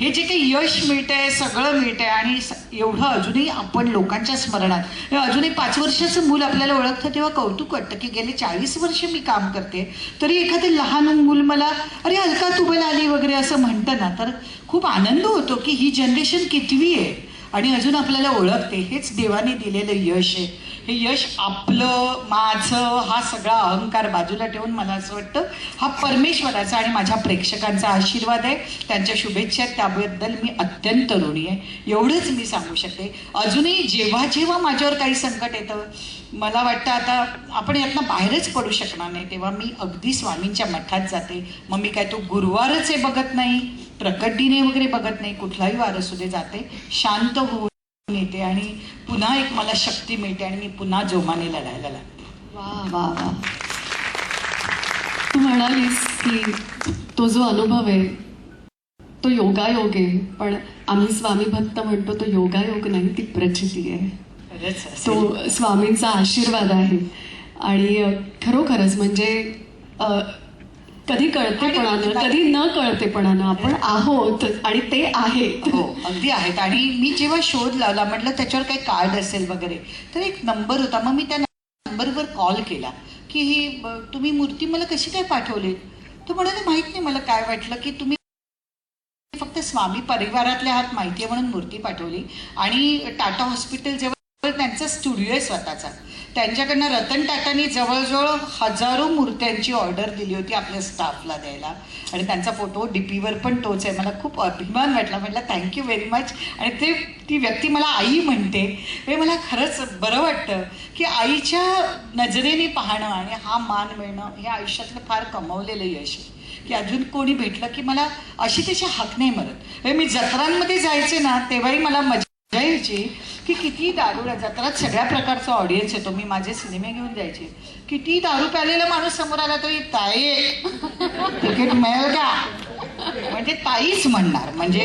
हे जे काही यश मिळतंय सगळं मिळतंय आणि स- एवढं अजूनही आपण लोकांच्या स्मरणात. हे अजूनही पाच वर्षाचं मूल आपल्याला ओळखतं तेव्हा कौतुक वाटतं की गेले चाळीस वर्ष मी काम करते. तरी एखादं लहान मूल मला अरे अलका तुबल आली वगैरे असं म्हणतं ना तर खूप आनंद होतो की ही जनरेशन कितवी आहे आणि अजून आपल्याला ओळखते. हेच देवाने दिलेलं यश आहे. हे यश आपलं माझं हा सगळा अहंकार बाजूला ठेवून मला असं वाटतं हा परमेश्वराचा आणि माझ्या प्रेक्षकांचा आशीर्वाद आहे. त्यांच्या शुभेच्छा आहेत त्याबद्दल मी अत्यंत ऋणी आहे. एवढंच मी सांगू शकते. अजूनही जेव्हा जेव्हा माझ्यावर काही संकट येतं मला वाटतं आता आपण यातनं बाहेरच पडू शकणार नाही. तेव्हा मी अगदी स्वामींच्या मठात जाते. मग मी काय तो गुरुवारच आहे बघत नाही प्रकट दिने वगैरे बघत नाही कुठलाही वार असू दे जाते. शांत होऊन येते आणि पुन्हा एक मला शक्ती मिळते आणि मी पुन्हा जोमाने लढायला लागते. वा वा वा. तू म्हणालीस की तो जो अनुभव आहे तो योगायोग आहे पण आम्ही स्वामी भक्त म्हणतो तो योगायोग नाही ती प्रचिती आहे. तो स्वामींचा आशीर्वाद आहे. आणि खरोखरच म्हणजे कधी कळतेपणानं कधी न कळतेपणानं आपण आहोत आणि ते आहेत. हो अगदी आहेत. आणि मी जेव्हा शोध लावला म्हटलं त्याच्यावर काही कार्ड असेल वगैरे तर एक नंबर होता. मग मी त्या नंबरवर कॉल केला की ही तुम्ही मूर्ती मला कशी काय पाठवली तो म्हणाले माहीत नाही मला काय वाटलं की तुम्ही फक्त स्वामी परिवारातल्या आहात माहिती आहे म्हणून मूर्ती पाठवली. आणि टाटा हॉस्पिटल जेव्हा त्यांचा स्टुडिओ आहे स्वतःचा. त्यांच्याकडनं रतन टाटांनी जवळजवळ हजारो मूर्त्यांची ऑर्डर दिली होती आपल्या स्टाफला द्यायला. आणि त्यांचा फोटो डीपीवर पण तोच आहे. मला खूप अभिमान वाटला. म्हटलं थँक्यू व्हेरी मच आणि ते ती व्यक्ती मला आई म्हणते. हे मला खरंच बरं वाटतं की आईच्या नजरेने पाहणं आणि हा मान मिळणं हे आयुष्यातलं फार कमवलेलं यश आहे. की अजून कोणी भेटलं की मला अशी त्याची हाक नाही मरत. हे म्हणजे मी जत्रांमध्ये जायचे ना तेव्हाही मला मजा यायची. की किती दारू जत्रात सगळ्या प्रकारचा ऑडियन्स येतो. मी माझे सिनेमे घेऊन जायचे. किती दारू प्यालेला माणूस समोर आला तरी ताई तिकीट मिळेल का? म्हणजे ताईच म्हणणार. म्हणजे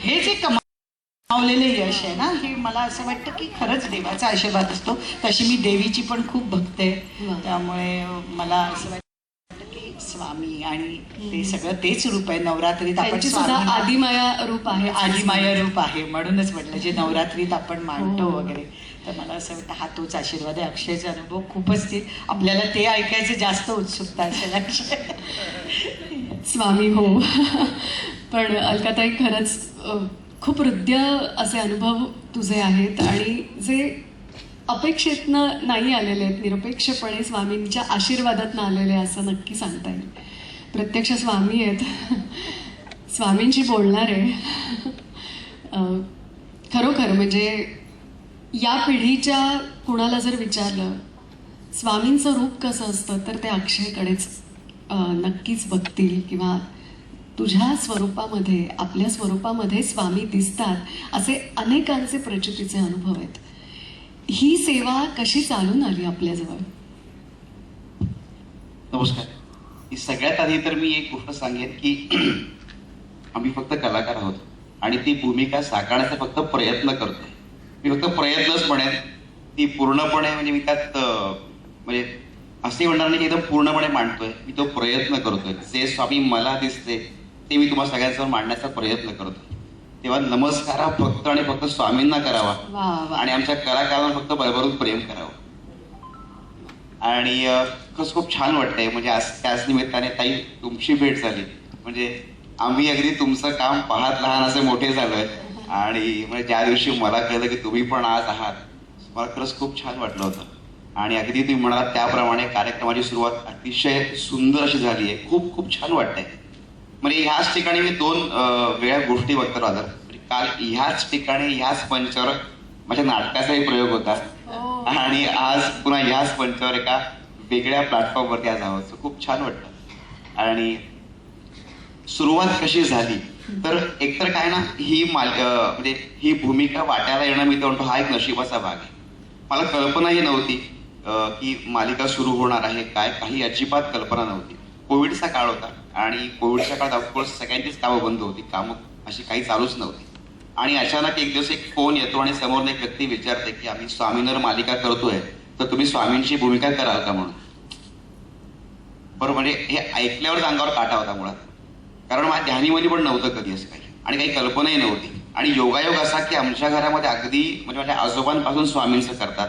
हे जे कमावलेले यश आहे ना हे मला असं वाटतं की खरंच देवाचा आशीर्वाद असतो. तशी मी देवीची पण खूप भक्त आहे. वा. त्यामुळे मला असं वाटतं स्वामी आणि ते सगळं तेच रूप आहे नवरात्रीत आपण आदिमाया रूप आहे. आदिमाया रूप आहे म्हणूनच म्हटलं जे नवरात्रीत आपण मांडतो हो. वगैरे. तर मला असं वाटतं हा तोच आशीर्वाद आहे. अक्षयचा अनुभव खूपच ते आपल्याला ते ऐकायचं जास्त उत्सुकता असेल अक्षय. स्वामी हो. पण अलकाताई खरंच खूप हृदय असे अनुभव तुझे आहेत आणि जे अपेक्षेतनं नाही आलेले आहेत निरपेक्षपणे स्वामींच्या आशीर्वादातनं आलेले आहे असं नक्की सांगता येईल. प्रत्यक्ष स्वामी आहेत. स्वामींशी बोलणार आहे खरोखर म्हणजे या पिढीच्या कुणाला जर विचारलं स्वामींचं रूप कसं असतं तर ते अक्षयकडेच नक्कीच बघतील किंवा तुझ्या स्वरूपामध्ये आपल्या स्वरूपामध्ये स्वामी दिसतात असे अनेकांचे प्रचितीचे अनुभव आहेत. ही सेवा कशी चालून आली आपल्याजवळ? नमस्कार. ही सगळ्यात आधी तर मी एक गोष्ट सांगेन की आम्ही फक्त कलाकार आहोत आणि ती भूमिका साकारण्याचा फक्त प्रयत्न करतोय. मी फक्त प्रयत्नच म्हणेन ती पूर्णपणे म्हणजे मी त्यात म्हणजे असे म्हणणार नाही की एकदम पूर्णपणे मांडतोय. मी तो प्रयत्न करतोय. जे स्वामी मला दिसते ते मी तुम्हाला सगळ्यांसमोर मांडण्याचा प्रयत्न करतोय. तेव्हा नमस्कार हा फक्त आणि फक्त स्वामींना करावा. आणि आमच्या कलाकारांना फक्त भरभरून प्रेम करावं. आणि खरंच खूप छान वाटतंय. म्हणजे आज त्याच निमित्ताने ताई तुमची भेट झाली. म्हणजे आम्ही अगदी तुमचं काम पाहत लहान असे मोठे झालोय. आणि म्हणजे ज्या दिवशी मला कळलं की तुम्ही पण आज आहात मला खरंच खूप छान वाटलं होतं. आणि अगदी तुम्ही म्हणालात त्याप्रमाणे कार्यक्रमाची सुरुवात अतिशय सुंदर अशी झाली आहे खूप खूप छान वाटतंय. म्हणजे ह्याच ठिकाणी मी दोन वेळा गोष्टी बघतो राहतात म्हणजे काल ह्याच ठिकाणी ह्याच मंचावर माझ्या नाटकाचाही प्रयोग होता. आणि आज पुन्हा ह्याच मंचावर एका वेगळ्या प्लॅटफॉर्मवरती आज आहोत. खूप छान वाटतं आणि सुरुवात कशी झाली? तर एकतर काय ना ही माल म्हणजे ही भूमिका वाटायला येणं मी तर म्हणतो हा एक नशिबाचा भाग आहे. मला कल्पनाही नव्हती की मालिका सुरू होणार आहे काय काही अजिबात कल्पना नव्हती. कोविडचा काळ होता. आणि कोविडच्या काळात ऑफकोर्स सगळ्यांचीच कामं बंद होती. कामं अशी काही चालूच नव्हती. आणि अचानक एक दिवस एक फोन येतो आणि समोर एक व्यक्ती विचारते की आम्ही स्वामींवर मालिका करतोय. तर तुम्ही स्वामींची भूमिका कराल का म्हणून? बरं म्हणजे हे ऐकल्यावर अंगावर काटा होता मुळात. कारण माझ्या ध्यानीमध्ये पण नव्हतं कधी असं काही. आणि काही कल्पनाही नव्हती. आणि योगायोग असा की आमच्या घरामध्ये अगदी म्हणजे माझ्या आजोबांपासून स्वामींचं करतात.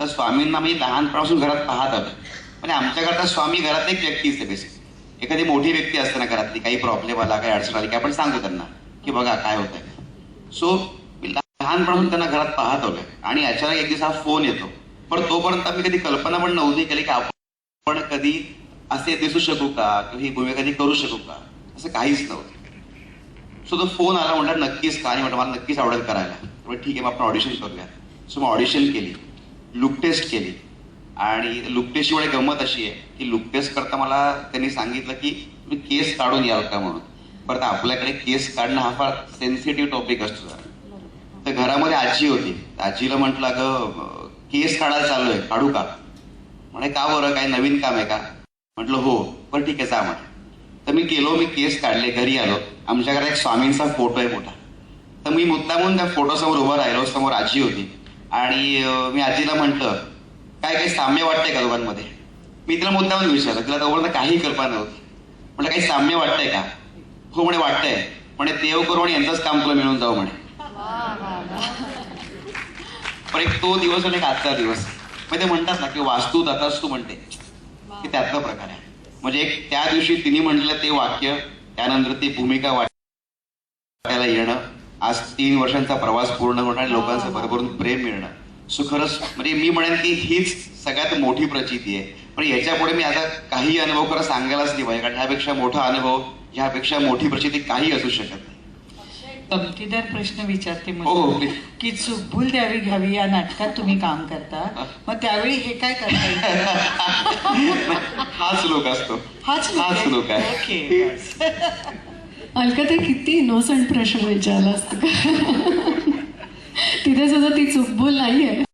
तर स्वामींना मी लहानपणापासून घरात पाहत आलो म्हणजे आमच्या घरात स्वामी घरात एक व्यक्तीच आहे बेसिक एखादी मोठी व्यक्ती असते ना घरातली काही प्रॉब्लेम आला काही अडचण आली की आपण सांगू त्यांना की बघा काय होत आहे सो मी लहानपणापासून त्यांना घरात पाहत आलोय आणि अचानक एक दिवस हा फोन येतो. पण तोपर्यंत मी कधी कल्पना पण नव्हती केली की आपण कधी असे दिसू शकू का किंवा ही भूमिका कधी करू शकू का? असं काहीच नव्हतं. सो तो फोन आला म्हटलं नक्कीच का आणि म्हटलं मला नक्कीच आवडेल करायला. ठीक आहे मग आपण ऑडिशन करूया सो मग ऑडिशन केली. लुक टेस्ट केली. आणि लुकटेशिवाय गंमत अशी आहे की लुकटेस करता मला त्यांनी सांगितलं की तुम्ही केस काढून याल का म्हणून? परत आपल्याकडे केस काढणं हा फार सेन्सिटिव्ह टॉपिक असतो तर घरामध्ये आजी होती. आजीला म्हटलं अगं केस काढायला चालू आहे काढू का? म्हणे का बरं? काय नवीन काम आहे का? म्हटलं हो पण ठीक आहे जा म्हणे. तर मी गेलो मी केस काढले घरी आलो. आमच्या घरात एक स्वामींचा फोटो आहे मोठा. तर मी मुद्दामून त्या फोटोसमोर उभा राहिलो समोर आजी होती. आणि मी आजीला म्हटलं काय काही साम्य वाटतंय का दोघांमध्ये? मी तिला मुद्दामून विचारलं. तिला तोपर्यंत काही कल्पना नव्हती. म्हटलं काही साम्य वाटतंय का? हो म्हणे वाटतंय. म्हणे देव करू आणि यांचंच काम तुला मिळून जाऊ म्हणे. पण एक तो दिवस आणि एक आजचा दिवस. मग ते म्हणतात ना की वास्तू तू म्हणते. की त्यातला प्रकार आहे. म्हणजे एक त्या दिवशी तिने म्हटलं ते वाक्य त्यानंतर ती भूमिका वाटायला येणं. आज तीन वर्षांचा प्रवास पूर्ण होणं आणि लोकांचं भरभरून प्रेम मिळणं. सो खरंच म्हणजे मी म्हणेन की हीच सगळ्यात मोठी प्रचिती आहे. पण याच्यापुढे मी आता काही अनुभव खरं सांगायलाच नाही पाहिजे कारण ह्यापेक्षा मोठा अनुभव ह्यापेक्षा मोठी प्रचिती काही असू शकत नाही. गमतीदार प्रश्न विचारते हो, हो, मला please. की चुकभूल द्यावी घ्यावी या नाटकात तुम्ही काम करता? मग त्यावेळी हे काय करता? हाच लोक असतो. हाच हाच लोक आहे. अलका ते किती इनोसंट प्रश्न विचारला असतं. तिथे सुद्धा ती चुकबोल नाहीये.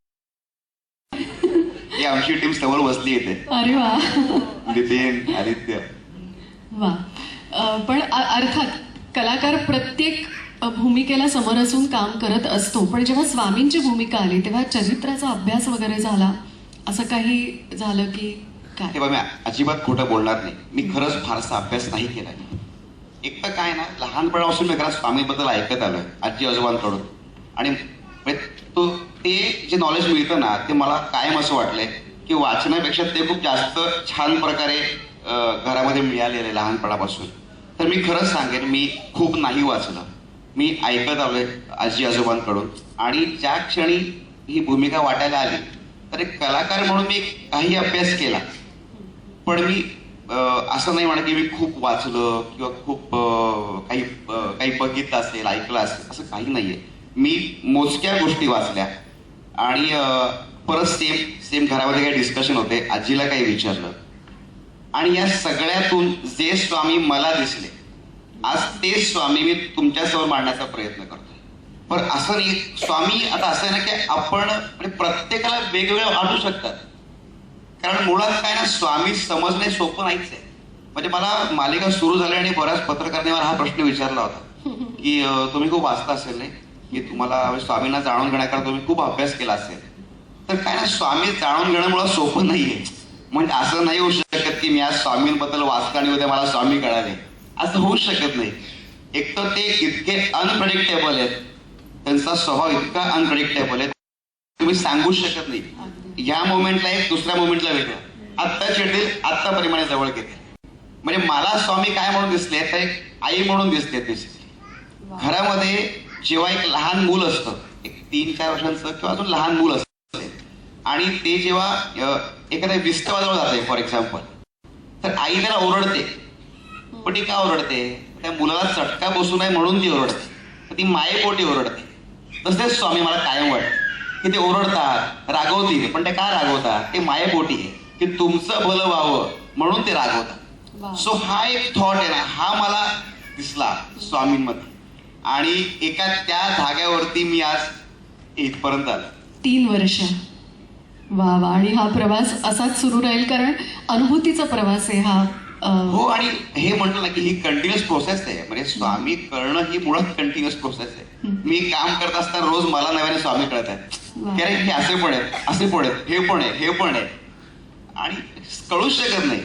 ही आमची टीम समोर बसली येते अरे वा. नितीन आदित्य. वा. अ, पण अ- अर्थात कलाकार प्रत्येक अ, भूमिकेला समोर असून काम करत असतो. पण जेव्हा स्वामींची भूमिका आली तेव्हा चरित्राचा अभ्यास वगैरे झाला. असं काही झालं की काय? हे बघ मी अजिबात खोटं बोलणार नाही. मी खरंच फारसा अभ्यास नाही केला. एक तर काय ना लहानपणापासून मी घरात स्वामीबद्दल ऐकत आलोय. आजी आजोबांकडून. आणि म्हणजे तो ते जे नॉलेज मिळतं ना ते मला कायम असं वाटलंय की वाचण्यापेक्षा ते खूप जास्त छान प्रकारे घरामध्ये मिळालेलं आहे लहानपणापासून. तर मी खरंच सांगेन मी खूप नाही वाचलं. मी ऐकत आलोय आजी आजोबांकडून. आणि ज्या क्षणी ही भूमिका वाटायला आली तर एक कलाकार म्हणून मी काही अभ्यास केला. पण मी असं नाही म्हणा की मी खूप वाचलं किंवा खूप काही काही बघितलं असेल ऐकलं असेल असं काही नाही आहे मी मोजक्या गोष्टी वाचल्या. आणि परत सेम सेम घरामध्ये काही डिस्कशन होते. आजीला काही विचारलं. आणि या सगळ्यातून जे स्वामी मला दिसले आज तेच स्वामी मी तुमच्यासमोर मांडण्याचा प्रयत्न करतो. पण असं नाही स्वामी आता असं आहे ना की आपण म्हणजे प्रत्येकाला वेगवेगळं वाटू शकतात कारण मुळात काय ना स्वामी समजणे सोपं नाहीच आहे. म्हणजे मला मालिका सुरू झाली आणि बऱ्याच पत्रकारांनी मला हा प्रश्न विचारला होता. की तुम्ही खूप वाचता असेल नाही? की तुम्हाला स्वामींना जाणून घेण्याकरता तुम्ही खूप अभ्यास केला असेल. तर काय ना स्वामी जाणून घेणं मुळात सोपं नाहीये. म्हणजे असं नाही होऊ शकत की मी आज स्वामींबद्दल वाचलं आणि उद्या मला स्वामी कळाले. असं होऊ शकत नाही. एक तर ते इतके अनप्रडिक्टेबल आहेत. त्यांचा स्वभाव इतका अनप्रडिक्टेबल आहे. तुम्ही सांगू शकत नाही. या मोमेंटला एक दुसऱ्या मोमेंटला वेगळं. आत्ताच येतील आत्ताप्रमाणे जवळ घेतील. म्हणजे मला स्वामी काय म्हणून दिसले तर एक आई म्हणून दिसते बेसिकली घरामध्ये जेव्हा एक लहान मूल असतं एक तीन चार वर्षांचं किंवा अजून लहान मूल असतं आणि ते जेव्हा एखाद्या विस्तवाजवळ जाते फॉर एक्झाम्पल तर आई त्याला ओरडते. पण ती का ओरडते? त्या मुलाला चटका बसू नये म्हणून ती ओरडते. ती मायेपोटी ओरडते. तसेच स्वामी मला कायम वाटते. की ते ओरडतात रागवतील पण ते का रागवतात? ते मायेपोटी आहे. की तुमचं भलं व्हावं म्हणून ते रागवतात. सो हा एक थॉट आहे ना हा मला दिसला स्वामींमध्ये. आणि एका त्या धाग्यावरती मी आज इथपर्यंत आलो. तीन वर्ष. वा वा. आणि हा प्रवास असाच सुरू राहील कारण अनुभूतीचा प्रवास आहे हा हो आणि हे म्हटलं ना की ही कंटिन्युअस प्रोसेस आहे. म्हणजे स्वामी कळणं ही मुळात कंटिन्युअस प्रोसेस आहे. मी काम करत असताना रोज मला नव्याने स्वामी कळत. की अरे हे असे पण आहेत असे पण आहेत हे पण आहे हे पण आहे आणि कळूच शकत नाही.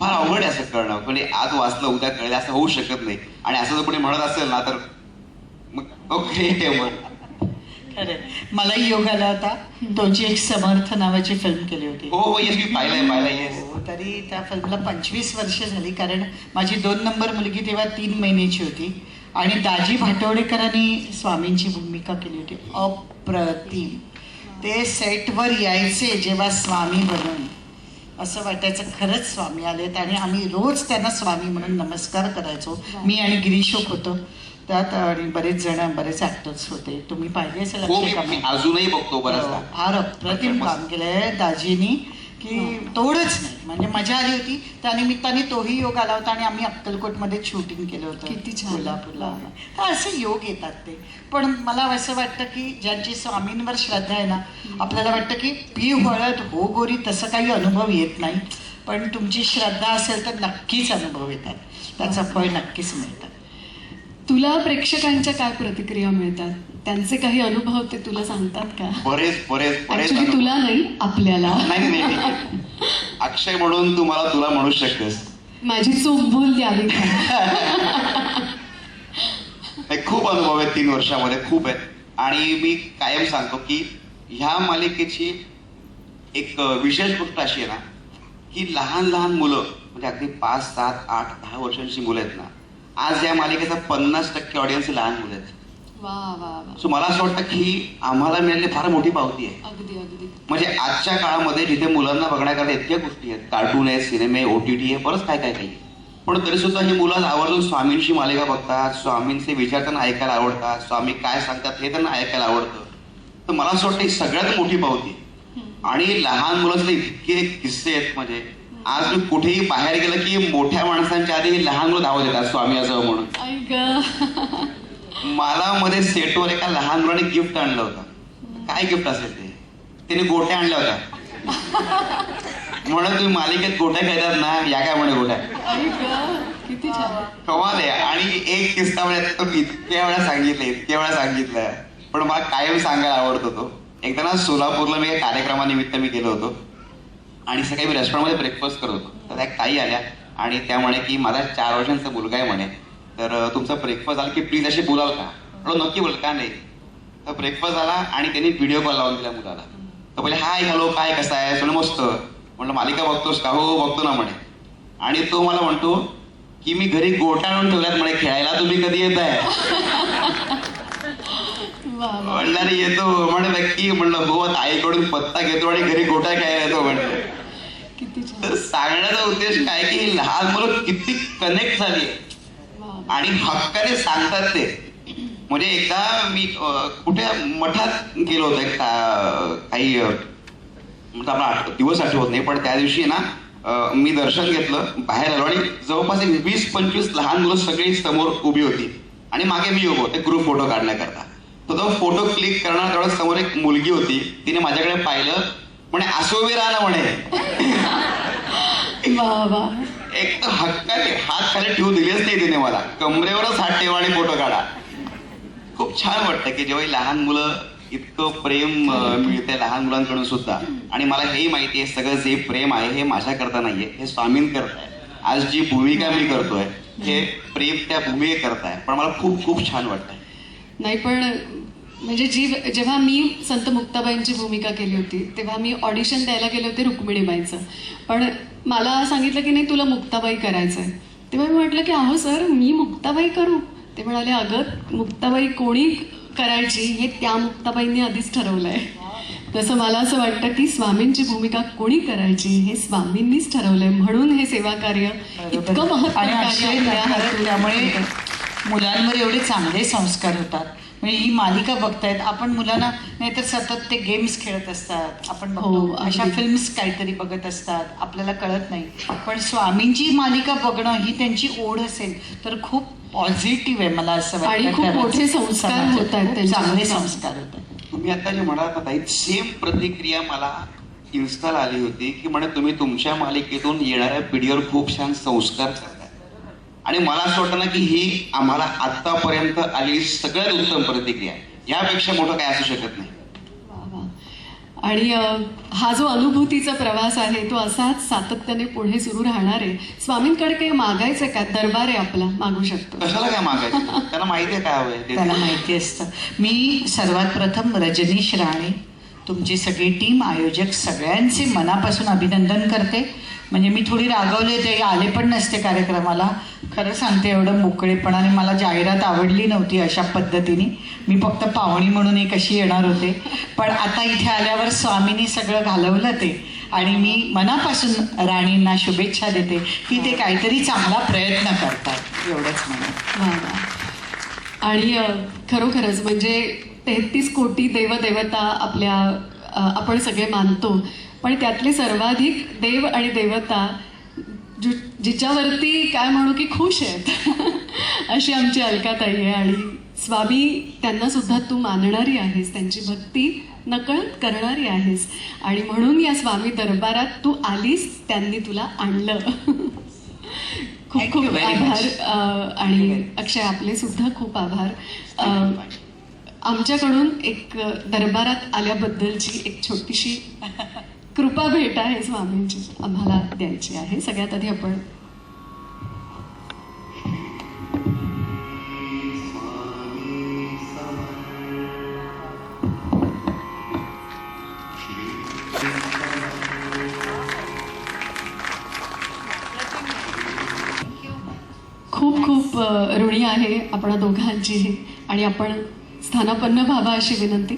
फार अवघड आहे असं कळणं म्हणजे आज वाचलं उद्या कळलं असं होऊ शकत नाही. आणि असं जर कोणी म्हणत असेल ना तर मग मग खरंय. मलाही योग आला होता. तोची एक समर्थ नावाची फिल्म केली होती. हो हो येस मी पाहिलंय पाहिलंय हो, तरी त्या फिल्मला पंचवीस वर्ष झाली कारण माझी दोन नंबर मुलगी तेव्हा तीन महिन्याची होती. आणि दाजी भाटवडेकरांनी स्वामींची भूमिका केली होती. अप्रतिम. ते सेटवर यायचे जेव्हा स्वामी बनून. असं वाटायचं खरंच स्वामी आलेत आणि आम्ही रोज त्यांना स्वामी म्हणून नमस्कार करायचो. मी आणि गिरीशोक होतो. त्यात आणि बरेच जण बरेच ऍक्टर्स होते. तुम्ही पाहिले असेल हो अजूनही बघतो हो, फार अप्रतिम काम केलंय दाजीनी. की तोडच नाही. म्हणजे मजा आली होती. त्या निमित्ताने तोही योग आला होता आणि आम्ही अक्कलकोटमध्ये शूटिंग केलं होतं. किती छान. कोल्हापूरला. तर असे योग येतात ते. पण मला असं वाटतं की ज्यांची स्वामींवर श्रद्धा आहे ना आपल्याला वाटतं की पी हळद हो गोरी तसं काही अनुभव येत नाही. पण तुमची श्रद्धा असेल तर नक्कीच अनुभव येतात. त्याचं फळ नक्कीच मिळतं. तुला प्रेक्षकांच्या काय प्रतिक्रिया मिळतात? त्यांचे काही अनुभव ते तुला सांगतात का? बरेच बरेच बरेच. तुला नाही आपल्याला. नाही नाही. अक्षय म्हणून तू मला तुला म्हणू शकतेस. माझी चूक भूल द्यावी खूप अनुभव आहेत तीन वर्षामध्ये खूप आहेत. आणि मी कायम सांगतो की ह्या मालिकेची एक विशेष गोष्ट अशी आहे ना की लहान लहान मुलं म्हणजे अगदी पाच सात आठ दहा वर्षांची मुलं आहेत ना आज या मालिकेचा पन्नास टक्के ऑडियन्स लहान मुलं आहेत. सो मला असं वाटतं की आम्हाला मिळालेली फार मोठी पावती आहे. अगदी अगदी. म्हणजे आजच्या काळामध्ये जिथे मुलांना बघण्याकरता इतक्या गोष्टी आहेत कार्टून आहे सिनेमे ओ टी टी आहे बरंच काय काय काही. पण तरी सुद्धा ही मुलं आवर्जून स्वामींची मालिका बघतात स्वामींचे विचार त्यांना ऐकायला आवडतात स्वामी काय सांगतात हे त्यांना ऐकायला आवडतं. तर मला असं वाटतं ही सगळ्यात मोठी पावती. आणि लहान मुलांचे इतके किस्से आहेत म्हणजे आज मी कुठेही बाहेर गेलं की मोठ्या माणसांच्या आधी लहान मुलं धावत येतात स्वामी असं म्हणून. मला मध्ये सेटवर एका लहान मुलाने गिफ्ट आणलं होतं. काय गिफ्ट असेल ते? त्याने गोट्या आणल्या होत्या. म्हणून तुम्ही मालिकेत गोट्या खेळतात ना या काय म्हणे गोट्या? कमाल आहे आणि एक किस्सा म्हणजे इतक्या वेळा सांगितलं इतक्या वेळा सांगितलं. पण मला कायम सांगायला आवडत होतो एकदा ना सोलापूरला मी एका कार्यक्रमानिमित्त मी गेलो होतो. आणि सकाळी मी रेस्टॉरंटमध्ये ब्रेकफास्ट करत होतो. तर त्या ताई आल्या आणि त्या म्हणे की माझा चार वर्षांचा मुलगा आहे म्हणे. तर तुमचा ब्रेकफास्ट झाला की प्लीज असे बोलाल का? म्हणलं नक्की बोल का नाही? तर ब्रेकफास्ट झाला आणि त्यांनी व्हिडिओ कॉल लावून दिला मुलाला. तर बोले हाय हॅलो काय कसं आहे म्हणलं मस्त. म्हणलं मालिका बघतोस का? हो बघतो ना म्हणे. आणि तो मला म्हणतो की मी घरी गोट्या आणून ठेवल्यात म्हणे खेळायला तुम्ही कधी येत आहे? "अरे येतो म्हणे नक्की. म्हणलं हो आईकडून पत्ता घेतो आणि घरी गोट्या खेळायला येतो म्हणलं तर सांगण्याचा उद्देश काय की लहान मुलं किती कनेक्ट झाली. आणि हक्काने सांगतात ते. म्हणजे एकदा मी कुठे मठात गेलो होतो एक काही म्हणजे आपला आठ- दिवस आठवत नाही पण त्या दिवशी ना मी दर्शन घेतलं बाहेर आलो आणि जवळपास एक वीस पंचवीस लहान मुलं सगळी समोर उभी होती. आणि मागे मी उभो होते ग्रुप फोटो काढण्याकरता. तर तो फोटो क्लिक करणार तेवढ्या समोर एक मुलगी होती. तिने माझ्याकडे पाहिलं म्हणे असं उभी म्हणे. एक तर हक्काने हात खाली ठेवू दिलेच नाही तिने मला. कमरेवरच हात ठेवा आणि फोटो काढा. खूप छान वाटतं की जेव्हा लहान मुलं इतकं प्रेम मिळते लहान मुलांकडून सुद्धा. आणि मला हेही माहिती आहे सगळं जे प्रेम आहे हे माझ्याकरता नाहीये हे स्वामींकरता आहे आज जी भूमिका मी करतोय हे प्रेम त्या भूमिकेकरता आहे पण मला खूप खूप छान वाटतंय. नाही पण म्हणजे जी जेव्हा मी संत मुक्ताबाईंची भूमिका केली होती तेव्हा मी ऑडिशन द्यायला गेले होते रुक्मिणीबाईचं. पण मला सांगितलं की नाही तुला मुक्ताबाई करायचं आहे तेव्हा मी म्हटलं की अहो सर मी मुक्ताबाई करू. ते म्हणाले अगं मुक्ताबाई कोणी करायची हे त्या मुक्ताबाईंनी आधीच ठरवलं आहे तसं मला असं वाटतं की स्वामींची भूमिका कोणी करायची हे स्वामींनीच ठरवलंय. म्हणून हे सेवा कार्य इतकं महत्त्वाचं त्यामुळे. मुलांवर एवढे चांगले संस्कार होतात. म्हणजे ही मालिका बघतायत आपण मुलांना नाहीतर सतत ते गेम्स खेळत असतात आपण हो, बघतो अशा. फिल्म्स काहीतरी बघत असतात आपल्याला कळत नाही पण स्वामींची मालिका बघणं ही त्यांची ओढ असेल तर खूप पॉझिटिव्ह आहे मला असं वाटतं आणि खूप. मोठे संस्कार होत आहेत चांगले. संस्कार होत आहेत तुम्ही आता जे ताई सेम प्रतिक्रिया मला इन्स्टाला आली होती की म्हणे तुम्ही तुमच्या मालिकेतून येणाऱ्या पिढीवर खूप छान संस्कार आणि मला असं वाटतं ना की ही आम्हाला आतापर्यंत आलेली सगळ्यात उत्तम प्रतिक्रिया. आहे यापेक्षा मोठं काय असू शकत नाही. आणि हा जो अनुभूतीचा प्रवास आहे तो असाच सातत्याने पुढे सुरू राहणार आहे. स्वामींकडे काही मागायचं का? दरबार आहे आपला मागू शकतो. कशाला काय मागायचं? त्यांना माहिती आहे काय हवंय ते. त्याला माहिती असतं. मी सर्वात प्रथम रजनीश राणे तुमची सगळी टीम आयोजक सगळ्यांचे मनापासून अभिनंदन करते. म्हणजे मी थोडी रागवले ते आले पण नसते कार्यक्रमाला. खरं सांगते एवढं मोकळेपणाने मला जाहिरात आवडली नव्हती अशा पद्धतीने. मी फक्त पाहुणी म्हणून एक अशी येणार होते. पण आता इथे आल्यावर स्वामींनी सगळं घालवलं ते. आणि मी मनापासून राणींना शुभेच्छा देते की ते काहीतरी चांगला प्रयत्न करतात. एवढंच म्हणून. आणि खरोखरच म्हणजे तेहतीस कोटी देवदेवता आपल्या आपण सगळे मानतो. पण त्यातले सर्वाधिक देव आणि देवता जि जिच्यावरती काय म्हणू की खुश आहेत अशी आमची अलकाताई आहे. आणि स्वामी त्यांना सुद्धा तू मानणारी आहेस त्यांची भक्ती नकळत करणारी आहेस. आणि म्हणून या स्वामी दरबारात तू आलीस त्यांनी तुला आणलं. खूप खूप आभार. आणि अक्षय आपले सुद्धा खूप आभार. आमच्याकडून एक दरबारात आल्याबद्दलची एक छोटीशी कृपा भेट आहे स्वामींची. आम्हाला द्यायची आहे. सगळ्यात आधी आपण खूप खूप ऋणी आहे आपणा दोघांची आणि आपण स्थानापन्न व्हावा अशी विनंती.